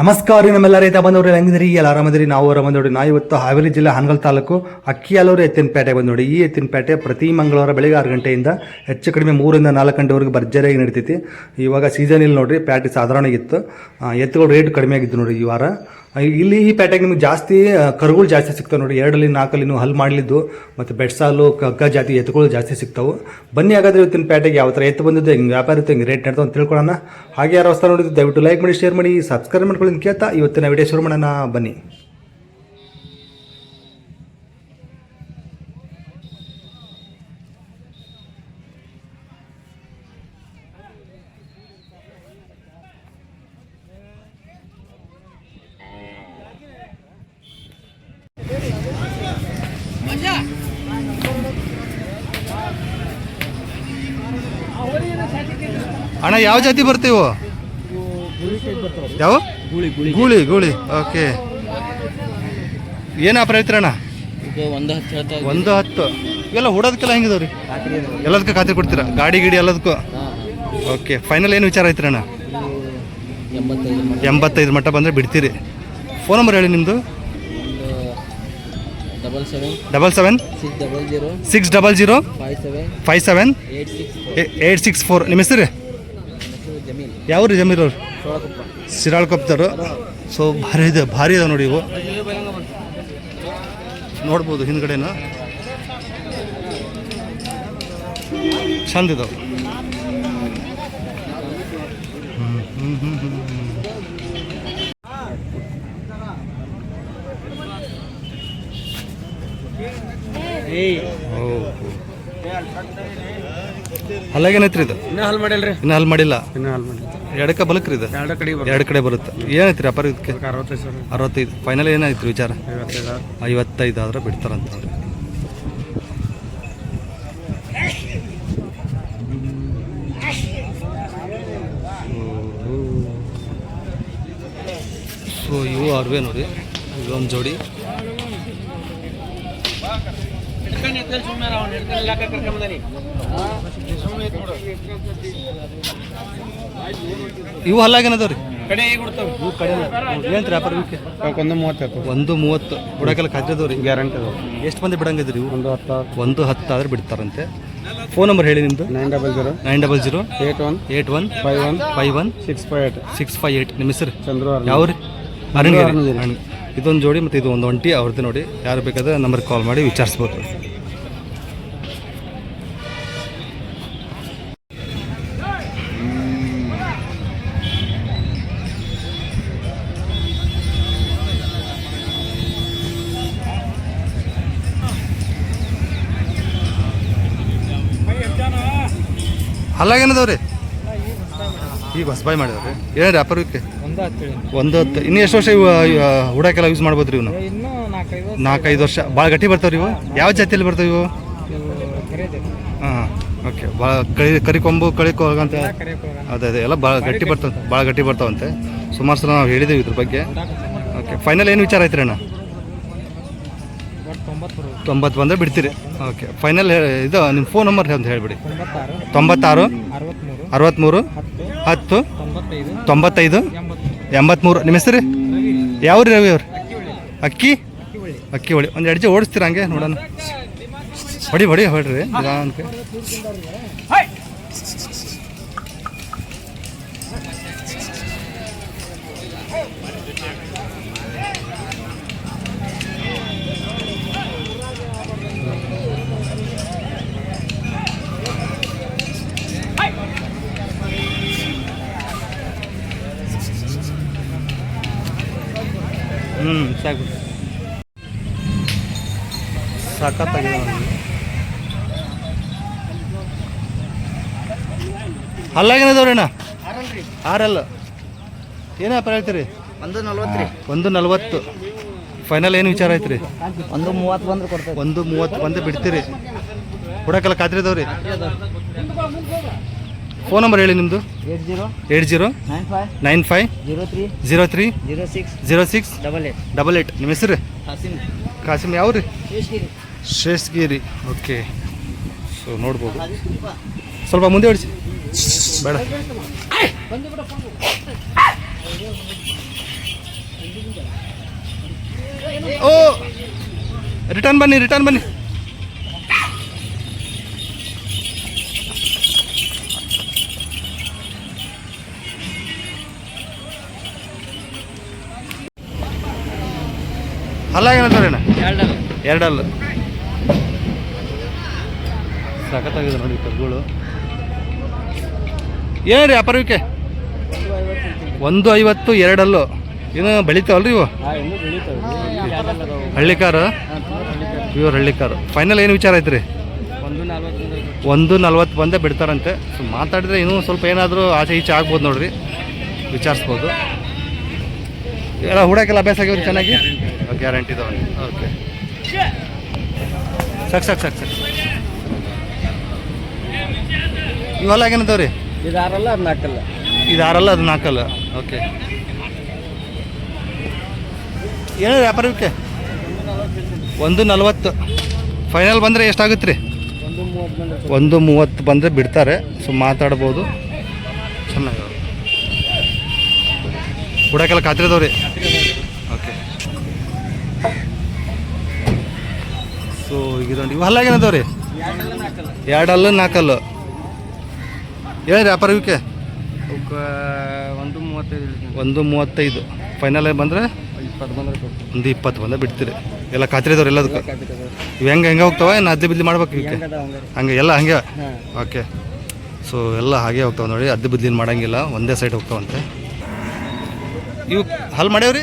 ನಮಸ್ಕಾರ ನಮ್ಮೆಲ್ಲ ರೈತ ಬಂದವ್ರು, ಹೆಂಗಿದ್ರಿ? ಎಲ್ಲ ಆರಾಮದ್ರಿ? ನಾವು ಆರಾಮದಿರಿ ನಾವು ಇವತ್ತು ಹಾವೇರಿ ಜಿಲ್ಲೆ ಹಾನಗಲ್ ತಾಲೂಕು ಅಕ್ಕಿಯಾಲೂರು ಎತ್ತಿನಪೇಟೆ ಬಂದು ನೋಡಿ ಈ ಎತ್ತಿನಪೇಟೆ ಪ್ರತಿ ಮಂಗಳವಾರ ಬೆಳಿಗ್ಗೆ ಆರು ಗಂಟೆಯಿಂದ ಹೆಚ್ಚು ಕಡಿಮೆ ಮೂರಿಂದ ನಾಲ್ಕು ಗಂಟೆವರೆಗೆ ಭರ್ಜರಿಯಾಗಿ ನಡೀತೈತಿ. ಇವಾಗ ಸೀಸನ್ ಇಲ್ಲಿ ನೋಡಿರಿ, ಪ್ಯಾಟೆ ಸಾಧಾರಣ ಇತ್ತು ಎತ್ತುಗಳು ರೇಟ್ ಕಡಿಮೆ ಆಗಿತ್ತು ನೋಡಿ ಈ ವಾರ. ಇಲ್ಲಿ ಈ ಪ್ಯಾಟೆಗೆ ನಿಮ್ಗೆ ಜಾಸ್ತಿ ಕರುಗಳು ಜಾಸ್ತಿ ಸಿಗ್ತಾವೆ ನೋಡಿ ಎರಡಲ್ಲಿ, ನಾಲ್ಕಲ್ಲಿ ನೀವು ಹಲ್ ಮಾಡಲಿದ್ದು ಮತ್ತು ಬೆಡ್ಸಾಲು ಕಗ್ಗ ಜಾತಿ ಎತ್ತುಗಳು ಜಾಸ್ತಿ ಸಿಗ್ತಾವೆ. ಬನ್ನಿ ಹಾಗಾದ್ರೆ ಇವತ್ತಿನ ಪ್ಯಾಟೆಗೆ ಯಾವ ಥರ ಎತ್ತು ಬಂದಿದ್ದು ಹಿಂಗೆ ವ್ಯಾಪಾರ ಇತ್ತು ಹಿಂಗೆ ರೇಟ್ ನಡೆದು ಅಂತ ತಿಳ್ಕೊಳ್ಳೋಣ ಹಾಗೆ ಯಾರು ಹೊಸ ನೋಡಿದ್ದು ದಯವಿಟ್ಟು ಲೈಕ್ ಮಾಡಿ ಶೇರ್ ಮಾಡಿ ಸಬ್ಸ್ಕ್ರೈಬ್ ಮಾಡ್ಕೊಳ್ಳಿ ಕೇಳ್ತಾ ಇವತ್ತಿನ ವಿಡಿಯೋ ಶುರು ಮಾಡೋಣ. ಬನ್ನಿ. ಅಣ್ಣ ಯಾವ ಜಾತಿ ಬರ್ತೀವೋ? ಯಾವ? ಗೂಳಿ ಗೂಳಿ. ಓಕೆ ಏನ ಪ್ರಯತ್ನ ಅಣ್ಣ ಒಂದು ಹತ್ತು. ಒಂದು ಹತ್ತು. ಇವೆಲ್ಲ ಓಡೋದಕ್ಕೆಲ್ಲ ಹೆಂಗಿದಾವ್ರಿ? ಎಲ್ಲದಕ್ಕೂ ಖಾತ್ರಿ ಕೊಡ್ತೀರಾ? ಗಾಡಿ ಗಿಡಿ ಎಲ್ಲದಕ್ಕೂ. ಓಕೆ ಫೈನಲ್ ಏನು ವಿಚಾರ ಐತ್ರಣ್ಣ ಎಂಬತ್ತೈದು ಮಟ್ಟ ಬಂದರೆ ಬಿಡ್ತೀರಿ. ಫೋನ್ ನಂಬರ್ ಹೇಳಿ ನಿಮ್ಮದು double seven double seven six double zero six double zero five seven five seven eight six four ನಿಮ್ಮ ಹೆಸರು ಜಮೀನ್ ಯಾವ ರೀ ಜಮೀರ್ ಅವ್ರು? ಸಿರಾಳ್ ಸಿರಾಳ್ಕೊಪ್ತರು ಸೊ ಭಾರಿ ಇದೆ ಭಾರಿ ಇದೆ ನೋಡಿ ಇವು. ನೋಡ್ಬೋದು ಹಿಂದ್ಗಡೆನ. ಚಂದ ಇದಾವೆ. ಹ್ಞೂ ಹ್ಞೂ ಹ್ಞೂ ಹ್ಮ್, ಹ್ಮ್. ಓ, ಓ. ಹಲ್ಲಾಗೇನೈತ್ರಿ ಇದು? ಇನ್ನೂ ಹಲ್ ಮಾಡಿಲ್ರಿ. ಇನ್ನು ಹಲ್ ಮಾಡಿಲ್ಲ? ಇನ್ನೂ ಹಲ್ ಮಾಡಿ ಎಡಕ್ಕೆ ಬಲಕ್ರಿ ಇದು? ಎರಡು ಕಡೆ ಎರಡು ಕಡೆ ಬರುತ್ತೆ. ಏನೈತ್ರಿ ಅಪಾರ ಇದಕ್ಕೆ? ಅರವತ್ತೈದು ಸಾವಿರ. ಅರವತ್ತೈದು. ಫೈನಲ್ ಏನಾಯ್ತು ವಿಚಾರ? ಐವತ್ತೈದು ಐವತ್ತೈದು ಆದ್ರೆ ಬಿಡ್ತಾರಂತ ಅವ್ರು. ಸೊ ಇವು ಅರ್ವೆ ನೋಡಿ. ಇದೊಂದು ಜೋಡಿ. ಇವು ಹಲ್ಲಾಗೇನದವ್ರಿ ಕಡೆ ಏನು ವ್ಯಾಪಾರ ಇವಕ್ಕೆ ಒಂದು ಮೂವತ್ತು ಒಂದು ಮೂವತ್ತು. ಬಿಡಕ್ಕೆಲ್ಲ ಖಾದ್ಯದವ್ರಿ ಗ್ಯಾರಂಟಿ ಅದಾವೆ. ಎಷ್ಟು ಮಂದಿ ಬಿಡಂಗಿದ್ರಿ ಇವು? ಒಂದು ಹತ್ತು. ಒಂದು ಹತ್ತು ಆದ್ರೆ ಬಿಡ್ತಾರಂತೆ. ಫೋನ್ ನಂಬರ್ ಹೇಳಿ ನಿಮ್ಮದು nine double zero. Nine double zero. Eight one. Eight one. Five one. Five one. Six five eight. Six five eight. ನಿಮ್ಮ ಹೆಸರು? ಚಂದ್ರ ಯಾವ್ರಿ? ರೀ ಅರಣ್ಯ. ಇದೊಂದು ಜೋಡಿ ಮತ್ತು ಇದು ಒಂದು ಒಂಟಿ ಅವ್ರದ್ದು ನೋಡಿ. ಯಾರು ಬೇಕಾದ್ರೆ ನಂಬರ್ ಕಾಲ್ ಮಾಡಿ ವಿಚಾರಿಸ್ಬೋದು. ಅಲ್ಲಾಗೇನದವ್ರಿ? ಈಗ ಹೊಸಬಾಯಿ ಮಾಡಿದವ್ರಿ ಏನು ರೀ ಅಪರ್ವಿಕ್ಕೆ ಒಂದು ಹತ್ತು. ಇನ್ನೂ ಎಷ್ಟು ವರ್ಷ ಇವು ಹುಡಕ್ಕೆಲ್ಲ ಯೂಸ್ ಮಾಡ್ಬೋದು ರೀ ಇವನು? ನಾಲ್ಕೈದು ವರ್ಷ. ಭಾಳ ಗಟ್ಟಿ ಬರ್ತಾವ್ರಿ ಇವು? ಯಾವ ಜಾತಿಯಲ್ಲಿ ಬರ್ತಾವೆ ಇವು? ಹಾಂ, ಓಕೆ. ಭಾಳ ಕಳಿ, ಕರಿಕೊಂಬು ಕಳಿಕೋಗಂತ ಅದೇ ಅದೇ. ಎಲ್ಲ ಭಾಳ ಗಟ್ಟಿ ಬರ್ತಾವೆ ಭಾಳ ಗಟ್ಟಿ ಬರ್ತಾವಂತೆ. ಸುಮಾರು ಸಲ ನಾವು ಹೇಳಿದ್ದೀವಿ ಇದ್ರ ಬಗ್ಗೆ. ಓಕೆ. ಫೈನಲ್ ಏನು ವಿಚಾರ ಐತ್ರಿ ಅಣ್ಣ? ತೊಂಬತ್ತು ಬಂದರೆ ಬಿಡ್ತೀರಿ. ಓಕೆ ಫೈನಲ್ ಇದು ನಿಮ್ಮ ಫೋನ್ ನಂಬರ್ ಅಂತ ಹೇಳಿಬಿಡಿ. ತೊಂಬತ್ತಾರು ಅರವತ್ತ್ಮೂರು ಹತ್ತು, ತೊಂಬತ್ತೈದು ತೊಂಬತ್ತೈದು ಎಂಬತ್ತು ಎಂಬತ್ತ್ಮೂರು ನಿಮ್ಮ ಹೆಸರು ಯಾವ ರೀ ರವಿ ಅವ್ರು? ಅಕ್ಕಿ? ಅಕ್ಕಿ ಹೊಳಿ. ಒಂದು ಎರಡು ಜಿ ಓಡಿಸ್ತೀರ ಹಂಗೆ ನೋಡೋಣ. ಹೊಡಿ ಹೊಡಿ, ಹೊಡ್ರಿ. ನಿಧಾನಕ್ಕೆ. ಹ್ಞೂ ಸಾಕು ಸಖತ್ತಾಗಿದೆ ನೋಡಿ. ಹಲ್ಲಾಗೇನದವ್ರಿ ಅಣ್ಣ? ಆರಲ್ಲ. ಏನು ವ್ಯಾಪಾರ ಹೇಳ್ತೀರಿ? ಒಂದು ನಲ್ವತ್ತು ರೀ. ಒಂದು ನಲ್ವತ್ತು. ಫೈನಲ್ ಏನು ವಿಚಾರ ಐತ್ರಿ? ಒಂದು ಮೂವತ್ತು ಬಂದ್ರೆ ಕೊಡ್ತೇವೆ. ಒಂದು ಮೂವತ್ತು ಬಂದು ಬಿಡ್ತೀರಿ. ಹುಡಕ್ಕೆಲ್ಲ ಖಾತ್ರಿ ಇದಾವ್ರಿ ಫೋನ್ ನಂಬರ್ ಹೇಳಿ ನಿಮ್ಮದು eight zero eight zero nine five nine five zero three zero three zero six zero six double eight double eight. ನಿಮ್ಮ ಹೆಸರು? ಕಾಸಿಮ್. ಕಾಸಿಮ್ ಯಾವ ರೀ ಶೇಷ್ಗಿರಿ. ಓಕೆ. ಸೊ ನೋಡ್ಬೋದು. ಸ್ವಲ್ಪ. ಮುಂದೆ ಹೊಡಿಸಿ ಬೇಡ. ಓ! ರಿಟರ್ನ್ ಬನ್ನಿ ರಿಟರ್ನ್ ಬನ್ನಿ. ಅಲ್ಲ ಏನಂತಾರೇನ ಎರಡಲ್ಲ. ಸಖತ್ತಾಗಿದೆ ನೋಡಿ ಕರುಗಳು ಏನು ರೀ ಅಪರವಿಕೆ ಒಂದು ಐವತ್ತು ಎರಡಲ್ಲು. ಏನು ಬೆಳಿತಾವಲ್ರಿ ಇವು? ಹಳ್ಳಿಕಾರ ಇವ್ರು ಹಳ್ಳಿಕಾರು ಫೈನಲ್ ಏನು ವಿಚಾರ ಐತ್ರಿ? ಒಂದು ನಲ್ವತ್ತು ಒಂದು ನಲ್ವತ್ತು ಬಂದೇ ಬಿಡ್ತಾರಂತೆ. ಸೊ ಮಾತಾಡಿದ್ರೆ ಇನ್ನೂ ಸ್ವಲ್ಪ ಏನಾದರೂ ಆಚೆ ಈಚೆ ಆಗ್ಬೋದು ನೋಡ್ರಿ. ವಿಚಾರಿಸ್ಬೋದು. ಎಲ್ಲ ಹುಡಕೆಲ್ಲ ಅಭ್ಯಾಸ ಆಗ್ಯವ್ರಿ ಚೆನ್ನಾಗಿ? ಗ್ಯಾರಂಟಿ. ಇದಾವೆ ಓಕೆ. ಸಾಕು ಸಾಕು ಸಾಕು ಸಾಕು. ಇವೆಲ್ಲ ಏನಂತಾವ್ರಿ ಇದು ಆರಲ್ಲ ಅದು ನಾಲ್ಕಲ್ಲ ಇದು ಆರಲ್ಲ ಅದು ನಾಲ್ಕಲ್ಲ ಓಕೆ. ಏನು ವ್ಯಾಪಾರಕ್ಕೆ ಒಂದು ನಲ್ವತ್ತು. ಫೈನಲ್ ಬಂದರೆ ಎಷ್ಟಾಗುತ್ತೆ ರೀ? ಒಂದು ಮೂವತ್ತು ಬಂದ್ರೆ ಬಿಡ್ತಾರೆ. ಸೊ ಮಾತಾಡ್ಬೋದು. ಚೆನ್ನಾಗಿ. ಹುಡಕೆಲ್ಲ ಖಾತ್ರಿ ರೀ ಓಕೆ ನೋಡಿ ಇವು ಹಲ್ಲಾಗ ಅದಾವ ರೀ ಎರಡಲ್ಲು ನಾಲ್ಕಲ್ಲು ಹೇಳಿ ವ್ಯಾಪಾರ ಇವಕ್ಕೆ. ಒಂದು ಮೂವತ್ತೈದು ಒಂದು ಮೂವತ್ತೈದು. ಫೈನಲ್ ಬಂದರೆ? ಇಪ್ಪತ್ತು ಬಂದ್ರೆ ಒಂದು ಇಪ್ಪತ್ತು ಬಂದರೆ ಬಿಡ್ತೀರಿ. ಎಲ್ಲ ಖಾತ್ರಿ ಇದಾವ್ರಿ ಎಲ್ಲದಕ್ಕೆ. ಇವು ಹೆಂಗೆ ಹೆಂಗೆ ಹೋಗ್ತಾವ? ಏನು ಅದ್ದಿ ಬಿದ್ದಿ ಮಾಡ್ಬೇಕು ಇವಕ್ಕೆ? ಹಂಗೆ ಎಲ್ಲ ಹಂಗೆ? ಓಕೆ. ಸೊ ಎಲ್ಲ ಹಾಗೆ ಹೋಗ್ತಾವೆ ನೋಡಿ. ಅದ್ದಿ ಬುದ್ದಿನ ಮಾಡಂಗಿಲ್ಲ. ಒಂದೇ ಸೈಡ್ ಹೋಗ್ತಾವಂತೆ. ಇವು ಹಲ್ ಮಾಡ್ಯಾವ್ರಿ?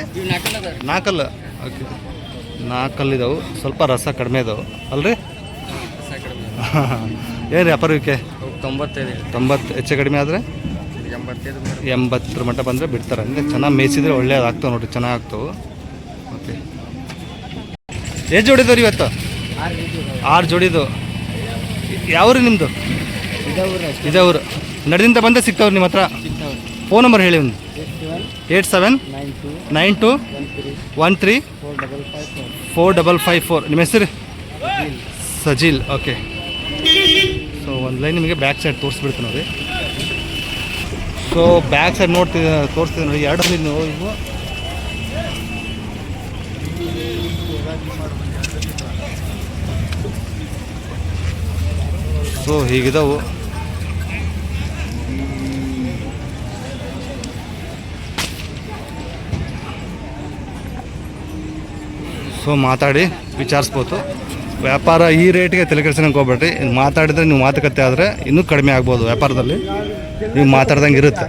ನಾಲ್ಕಲ್ಲ ಓಕೆ. ನಾಲ್ಕಲ್ಲಿ ಇದಾವೆ ಸ್ವಲ್ಪ ರಸ ಕಡಿಮೆ ಇದಾವೆ ಅಲ್ರಿ? ಏನು ಅವಕ್ಕೆ ತೊಂಬತ್ತೈದು ತೊಂಬತ್ತು ಹೆಚ್ಚು ಕಡಿಮೆ ಆದರೆ? ಎಂಬತ್ತರ ಮಟ್ಟ ಬಂದರೆ ಬಿಡ್ತಾರೆ. ಅಂದರೆ ಚೆನ್ನಾಗಿ ಮೇಯಿಸಿದ್ರೆ ಒಳ್ಳೆಯದು ಆಗ್ತವೆ ನೋಡಿರಿ ಚೆನ್ನಾಗಿ ಆಗ್ತವೆ. ಓಕೆ. ಎಷ್ಟು ಜೋಡಿದವ್ರಿ ಇವತ್ತು? ಆರು ಜೋಡಿದು. ಯಾವ್ರಿ ನಿಮ್ಮದು ಇದವರು ನಡೆದಿಂದ ಬಂದೇ ಸಿಗ್ತಾವ್ರಿ ನಿಮ್ಮ ಹತ್ರ? ಫೋನ್ ನಂಬರ್ ಹೇಳಿ ಒಂದು. Eight seven eight seven nine two nine two one three one three four double five four double five four ನಿಮ್ಮ ಹೆಸರು? ಸಜಿಲ್. ಓಕೆ ಸೊ ಒಂದು ಲೈನ್ ನಿಮಗೆ ಬ್ಯಾಕ್ ಸೈಡ್ ತೋರಿಸ್ಬಿಡ್ತೀನಿ ನೋಡಿ. ಸೊ ಬ್ಯಾಕ್ ಸೈಡ್ ನೋಡ್ತಿದ್ದೆ ತೋರಿಸ್ತಿದ್ದೆ ನೋಡಿ. ಎರಡು ಲೈನ್ ನೀವು ಸೊ ಹೀಗಿದಾವು. ಸೊ ಮಾತಾಡಿ ವಿಚಾರಿಸ್ಬೋದು. ವ್ಯಾಪಾರ ಈ ರೇಟ್ಗೆ ತಲೆ ಕೆಡ್ಸೋಕೆ ಹೋಗ್ಬೇಡ್ರಿ. ಇನ್ನು ಮಾತಾಡಿದ್ರೆ ನೀವು ಮಾತುಕತೆ ಆದರೆ ಇನ್ನೂ ಕಡಿಮೆ ಆಗ್ಬೋದು ವ್ಯಾಪಾರದಲ್ಲಿ. ನೀವು ಮಾತಾಡ್ದಂಗೆ ಇರುತ್ತೆ.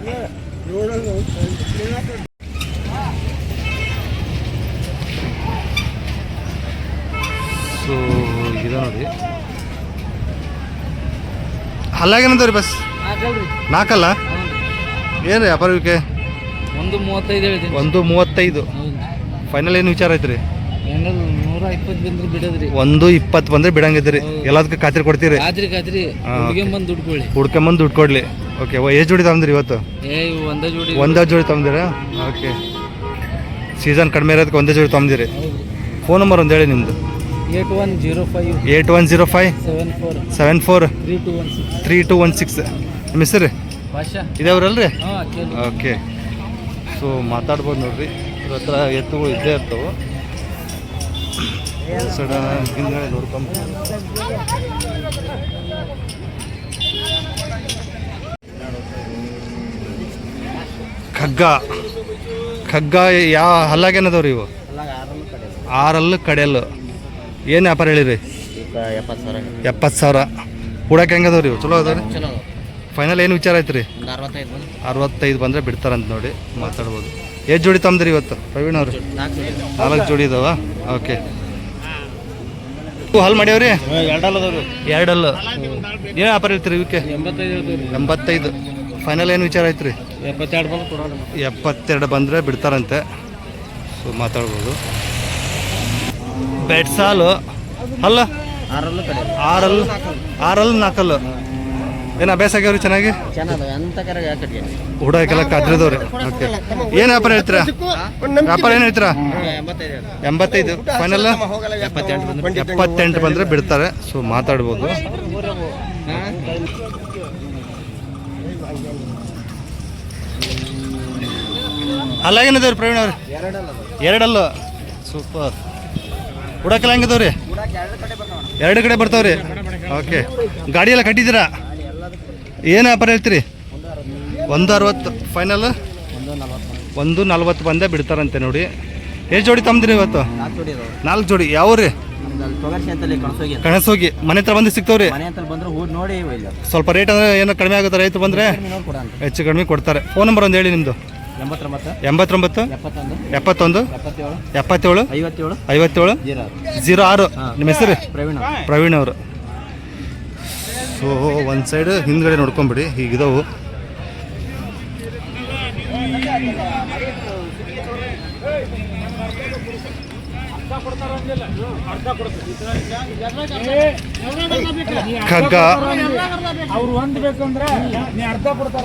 ಸೊ ಇದೆ ನೋಡಿ. ಹಲ್ಲಾಗೇನಂತವ್ರಿ ಬಸ್? ನಾಲ್ಕಲ್ಲ? ಏನು ವ್ಯಾಪಾರಕ್ಕೆ? ಒಂದು ಮೂವತ್ತೈದು ಒಂದು ಮೂವತ್ತೈದು. ಫೈನಲ್ ಏನು ವಿಚಾರ ಐತ್ರಿ? ನೂರ ಇಪ್ಪತ್ತು ಬಂದ್ರೆ ಬಿಡೋದ್ರಿ. ಒಂದು ಇಪ್ಪತ್ತು ಬಂದರೆ ಬಿಡಂಗಿದ್ದೀರಿ ಎಲ್ಲದಕ್ಕೆ ಖಾತ್ರಿ ಕೊಡ್ತೀರಿ? ಹುಡ್ಕೊಂಬಂದ್ ಖಾತ್ರಿ. ದುಡ್ಡು ಹುಡ್ಕೊಂಬಂದು ದುಡ್ಡು ಕೊಡಲಿ ಓಕೆ ಎಷ್ಟು ಜೋಡಿ ತಗೊಂಡ್ರಿ ಇವತ್ತು? ಏ ಒಂದೇ ಜೋಡಿ ಒಂದೇ ಜೋಡಿ ತಗೊಂಡಿರಾ ಓಕೆ. ಸೀಸನ್ ಕಡಿಮೆ ಇರೋದಕ್ಕೆ ಒಂದೇ ಜೋಡಿ ತಂದಿರಿ ಫೋನ್ ನಂಬರ್ ಒಂದು ಹೇಳಿ ನಿಮ್ಮದು eight one zero five eight one zero five seven four seven four three two one six. Three two one six. ನಿಮ್ಮ ಹೆಸರು? ಭಾಷಾ ಇದಾವ್ರಲ್ರಿ? ಓಕೆ. ಸೊ ಮಾತಾಡ್ಬೋದು ನೋಡ್ರಿ. ಇವ್ರ ಹತ್ರ ಎತ್ತುಗಳು ಇದ್ದೇ ಇರ್ತವೆ. ಸಡ ಹಿಂದ್ಗಡೆ ನೋಡ್ಕೊಂಬ ಖಗ್ಗ. ಖಗ್ಗ ಯಾವ ಹಲ್ಲಾಗೇನದವ್ರಿ ಇವು? ಆರಲ್ಲು ಕಡೆಯಲ್ಲು ಏನು ವ್ಯಾಪಾರ ಹೇಳಿರಿ? ಎಪ್ಪತ್ತು ಸಾವಿರ. ಕೂಡಕ್ಕೆ ಹೆಂಗದವ್ರಿ ಇವು? ಚಲೋ ಅದಾವ್ರಿ? ಫೈನಲ್ ಏನು ವಿಚಾರ ಐತ್ರಿ ಅರವತ್ತೈದು ಬಂದರೆ ಬಿಡ್ತಾರಂತ ನೋಡಿ ಮಾತಾಡ್ಬೋದು. ಎಷ್ಟು ಜೋಡಿ ತಂದ್ರಿ ಇವತ್ತು ಪ್ರವೀಣ್ ಅವರು? ನಾಲ್ಕು ಜೋಡಿ. ಇದಾವ? ಓಕೆ. ಹಾಲ್ ಮಾಡ್ಯಾವ್ರಿ? ಎರಡಲ್ಲ. ಏನು ವ್ಯಾಪಾರ ಇರ್ತೀರಿ ಇವಕ್ಕೆ? ಎಂಬತ್ತೈದು ಫೈನಲ್ ಏನು ವಿಚಾರ ಐತ್ರಿ? ಎಪ್ಪತ್ತೆರಡು ಬಂದರೆ ಬಿಡ್ತಾರಂತೆ. ಸೊ ಮಾತಾಡ್ಬೋದು. ಬೆಡ್ ಸಾಲು. ಅಲ್ಲ? ಆರಲ್ಲು ಆರಲ್ಲು. ನಾಲ್ಕಲ್ಲು ಏನು ಅಭ್ಯಾಸ ಆಗ್ಯಾವ್ರಿ ಚೆನ್ನಾಗಿ? ಹುಡಕ್ಕೆಲ್ಲ ಕದ್ರಿದವ್ರಿ ಓಕೆ. ಏನು ವ್ಯಾಪಾರ ಹೇಳ್ತೀರಾ? ವ್ಯಾಪಾರ ಏನ್ ಹೇಳ್ತೀರಾ? ಎಂಬತ್ತೈದು. ಫೈನಲ್ ಎಪ್ಪತ್ತೆಂಟು ಬಂದ್ರೆ ಬಿಡ್ತಾರೆ. ಸೊ ಮಾತಾಡ್ಬೋದು. ಅಲ್ಲಾಗೇನಿದೆ ಪ್ರವೀಣ್ ಅವ್ರಿ? ಎರಡಲ್ಲ ಸೂಪರ್ ಉಡಕ್ಕೆಲ್ಲ ಹೆಂಗದವ್ರಿ? ಎರಡು ಕಡೆ ಬರ್ತಾವ್ರಿ. ಓಕೆ. ಗಾಡಿ ಎಲ್ಲ ಕಟ್ಟಿದ್ದೀರಾ? ಏನು ವ್ಯಾಪಾರ ಹೇಳ್ತೀರಿ? ಒಂದು ಅರವತ್ತು. ಫೈನಲ್ ಒಂದು ನಲ್ವತ್ತು ಬಂದೇ ಬಿಡ್ತಾರಂತೆ ನೋಡಿ. ಎಷ್ಟು ಜೋಡಿ ತಮ್ದಿರಿ ಇವತ್ತು? ನಾಲ್ಕು ಜೋಡಿ ಯಾವ ರೀ ನಮ್ದು ಕಣಸೋಗಿ ಮನೆ ಹತ್ರ ಬಂದು ಸಿಗ್ತಾವ್ರಿ? ಸ್ವಲ್ಪ ರೇಟ್ ಅಂದ್ರೆ ಏನೋ ಕಡಿಮೆ ಆಗುತ್ತೆ ರೈತರು ಬಂದರೆ? ಹೆಚ್ಚು ಕಡಿಮೆ ಕೊಡ್ತಾರೆ. ಫೋನ್ ನಂಬರ್ ಒಂದು ಹೇಳಿ ನಿಮ್ಮದು ಎಂಬತ್ತೊಂಬತ್ತು. ಎಪ್ಪತ್ತೊಂದು. ಎಪ್ಪತ್ತೇಳು. ಐವತ್ತೇಳು. ಐವತ್ತೇಳು? ಜೀರೋ ಆರು. ಜೀರೋ ಆರು. ನಿಮ್ಮ ಹೆಸರು? ಪ್ರವೀಣ್ ಪ್ರವೀಣ್ ಅವರು. ಸೊ ಒಂದು ಸೈಡ್ ಹಿಂದ್ಗಡೆ ನೋಡ್ಕೊಂಬಿಡಿ ಹೀಗಿದವು. ಖಗ್ಗ ಅವ್ರು ಒಂದು ಬೇಕಂದ್ರೆ ನೀ ಅರ್ಧ ಕೊಡ್ತಾರ.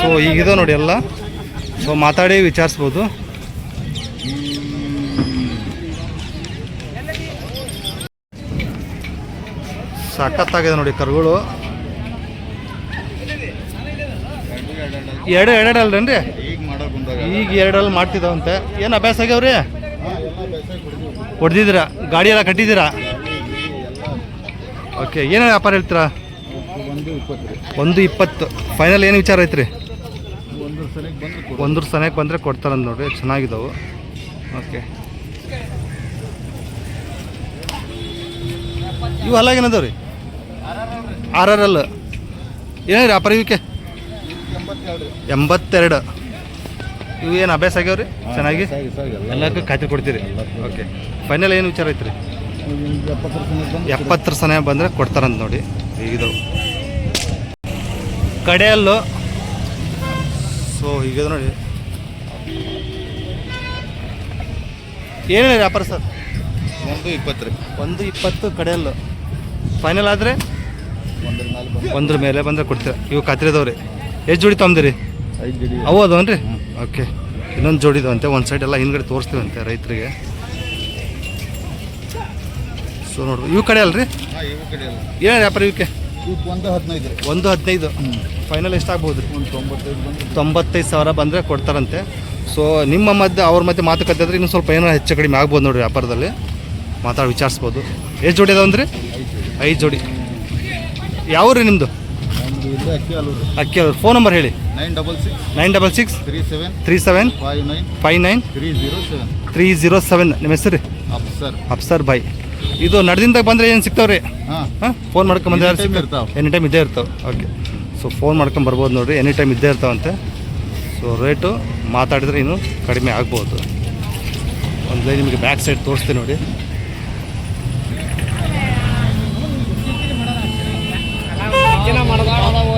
ಸೊ ಈಗಿದ ನೋಡಿ ಎಲ್ಲ. ಸೊ ಮಾತಾಡಿ ವಿಚಾರಿಸ್ಬೋದು. ಸಖತ್ತಾಗಿದೆ ನೋಡಿ ಕರುಗಳು. ಎರಡು ಎರಡು ಅಲ್ರೇನ್ರಿ ಈಗ ಎರಡಲ್ಲಿ ಮಾಡ್ತಿದ್ದಾವಂತೆ. ಏನು ಅಭ್ಯಾಸ ಆಗ್ಯಾವ್ರಿ? ಹೊಡೆದಿದ್ದೀರಾ? ಗಾಡಿ ಎಲ್ಲ ಕಟ್ಟಿದ್ದೀರಾ? ಓಕೆ, ಏನೇನು ವ್ಯಾಪಾರ ಹೇಳ್ತೀರಾ? ಒಂದು ಇಪ್ಪತ್ತು. ಫೈನಲ್ ಏನು ವಿಚಾರ ಐತ್ರಿ? ಒಂದು ಸನಕ್ಕೆ ಬಂದರೆ ಕೊಡ್ತಾರಂತ ನೋಡ್ರಿ ಚೆನ್ನಾಗಿದ್ದಾವೆ ಓಕೆ. ಇವು ಅಲ್ಲಾಗೇನದಾವ ರೀ ಆರ್ ಆರ್ ಎಲ್ ಏನಿರಿ ವ್ಯಾಪಾರ ಇವಕ್ಕೆ ಎಂಬತ್ತೆರಡು. ಇವು ಏನು ಅಭ್ಯಾಸ ಆಗ್ಯಾವ ರೀ ಚೆನ್ನಾಗಿ? ಎಲ್ಲಕ್ಕೂ ಖಾತ್ರಿ ಕೊಡ್ತೀರಿ? ಓಕೆ ಫೈನಲ್ ಏನು ವಿಚಾರ ಐತ್ರಿ? ಎಪ್ಪತ್ತರ ಸನ ಬಂದರೆ ಕೊಡ್ತಾರಂತ ನೋಡಿ. ಹೀಗಿದವು ಕಡೆಯಲ್ಲು. ಸೊ ಹೀಗಿದೆ ನೋಡಿ. ಏನೇ ವ್ಯಾಪಾರ ಸರ್? ಒಂದು ಇಪ್ಪತ್ತು ರೀ. ಒಂದು ಇಪ್ಪತ್ತು ಕಡೆಯಲ್ಲು. ಫೈನಲ್ ಆದರೆ? ಒಂದ್ರ ಮೇಲೆ ಬಂದ್ರೆ ಕೊಡ್ತೀರ. ಇವು ಕತ್ರಿದವ್ರಿ ಎಷ್ಟು ಜೋಡಿ ತೊಂದಿರಿ ಜಡಿ. ಅವು ಅದಾವನ್ರಿ? ಓಕೆ. ಇನ್ನೊಂದು ಜೋಡಿದವಂತೆ ಒಂದು ಸೈಡ್ ಎಲ್ಲ ಹಿಂದ್ಗಡೆ ತೋರಿಸ್ತೀವಂತೆ ರೈತರಿಗೆ. ಸೊ ನೋಡ್ರಿ. ಇವು ಕಡೆ ಅಲ್ರಿ? ಏನು ವ್ಯಾಪಾರ ಇವಕ್ಕೆ ಒಂದು ಹದಿನೈದು ಒಂದು ಹದಿನೈದು. ಫೈನಲ್ ಎಷ್ಟಾಗ್ಬೋದು ರೀ? ಒಂದು ತೊಂಬತ್ತೈದು ತೊಂಬತ್ತೈದು ಸಾವಿರ ಬಂದರೆ ಕೊಡ್ತಾರಂತೆ. ಸೊ ನಿಮ್ಮ ಮಧ್ಯೆ ಅವ್ರ ಮಧ್ಯೆ ಮಾತುಕತೆ ಆದರೆ ಇನ್ನೂ ಸ್ವಲ್ಪ ಏನೋ ಹೆಚ್ಚು ಕಡಿಮೆ ಆಗ್ಬೋದು ನೋಡಿರಿ ವ್ಯಾಪಾರದಲ್ಲಿ. ಮಾತಾಡಿ ವಿಚಾರಿಸ್ಬೋದು. ಎಷ್ಟು ಜೋಡಿ ಅದಾವಂದ್ರಿ ಐದು ಜೋಡಿ. ಯಾವ ರೀ ನಿಮ್ಮದು ಇಲ್ಲೇ ಅಕ್ಕಿ ಅವ್ರ ಫೋನ್ ನಂಬರ್ ಹೇಳಿ. Nine double six nine double six three seven three seven five nine five nine three zero seven. Three zero seven. ನಿಮ್ಮ ಹೆಸರು ಅಪ್ ಸರ್ ಅಪ್ಸರ್ ಬಾಯ್. ಇದು ನಡೆದಿಂದಾಗ ಬಂದರೆ ಏನು ಸಿಗ್ತಾವ್ರಿ? ಹಾಂ. ಹಾಂ? ಫೋನ್ ಮಾಡ್ಕೊಂಡು ಬಂದ್ರೆ ಇರ್ತಾವೆ ಇರ್ತಾವ್. ಎನಿ ಟೈಮ್ ಇದ್ದೇ ಇರ್ತಾವೆ. ಓಕೆ ಸೊ ಫೋನ್ ಮಾಡ್ಕೊಂಡು ಬರ್ಬೋದು ನೋಡಿರಿ. ಎನಿ ಟೈಮ್ ಇದ್ದೇ ಇರ್ತಾವಂತೆ. ಸೊ ರೇಟು ಮಾತಾಡಿದ್ರೆ ಇನ್ನೂ ಕಡಿಮೆ ಆಗ್ಬೋದು. ಒಂದು ನಿಮಗೆ ಬ್ಯಾಕ್ ಸೈಡ್ ತೋರಿಸ್ತೀನಿ ನೋಡಿ.